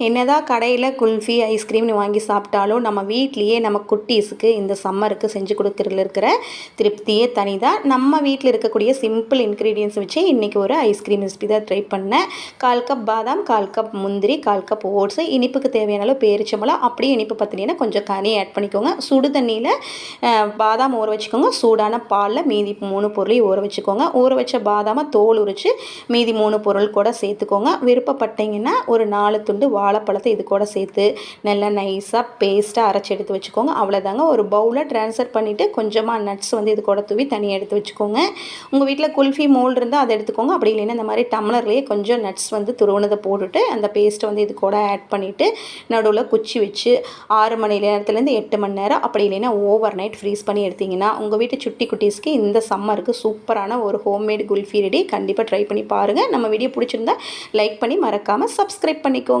என்னதான் கடையில் குல்ஃபி ஐஸ்கிரீம்னு வாங்கி சாப்பிட்டாலும் நம்ம வீட்லேயே நம்ம குட்டீஸுக்கு இந்த சம்மருக்கு செஞ்சு கொடுக்குறதுல இருக்கிற திருப்தியே தனி தான் நம்ம வீட்டில் இருக்கக்கூடிய சிம்பிள் இன்க்ரீடியன்ஸ் வச்சு இன்றைக்கி ஒரு ஐஸ்கிரீம் ரெசிபி தான் ட்ரை பண்ணேன். கால் கப் பாதாம் கால் கப் முந்திரி கால் கப் ஓட்ஸு இனிப்புக்கு தேவையான அளவு பேரிச்சம்பழம் அப்படியே இனிப்பு பார்த்தீங்கன்னா கொஞ்சம் கனி ஆட் பண்ணிக்கோங்க. சுடு தண்ணியில் பாதாம் ஊற வச்சுக்கோங்க. சூடான பாலில் மீதி மூணு பொருளையும் ஊற வச்சுக்கோங்க. ஊற வச்ச பாதாமை தோல் உரித்து மீதி மூணு பொருள் கூட சேர்த்துக்கோங்க. விருப்பப்பட்டீங்கன்னா ஒரு நாலு துண்டு வாழைப்பழத்தை இது கூட சேர்த்து நல்லா நைஸாக பேஸ்ட்டாக அரைச்சி எடுத்து வச்சுக்கோங்க. அவ்வளோதாங்க ஒரு பவுலில் ட்ரான்ஸ்ஃபர் பண்ணிவிட்டு கொஞ்சமாக நட்ஸ் வந்து இது கூட தூவி தனியாக எடுத்து வச்சுக்கோங்க. உங்கள் வீட்டில் குல்ஃபி மோல் இருந்தால் அதை எடுத்துக்கோங்க. அப்படி இல்லைன்னா இந்த மாதிரி டம்ளர்லேயே கொஞ்சம் நட்ஸ் வந்து துருவனதை போட்டுட்டு அந்த பேஸ்ட்டை வந்து இது கூட ஆட் பண்ணிவிட்டு நடுவில் குச்சி வச்சு ஆறு மணி நேரத்துலேருந்து எட்டு மணி நேரம் அப்படி இல்லைன்னா ஓவர் நைட் ஃப்ரீஸ் பண்ணி எடுத்திங்கன்னா உங்கள் வீட்டு சுட்டி குட்டீஸ்க்கு இந்த சம்மருக்கு சூப்பரான ஒரு ஹோம்மேட் குல்ஃபி ரெடி கண்டிப்பாக ட்ரை பண்ணி பாருங்கள் நம்ம வீடியோ பிடிச்சிருந்தா லைக் பண்ணி மறக்காமல் சப்ஸ்கிரைப் பண்ணிக்கோங்க.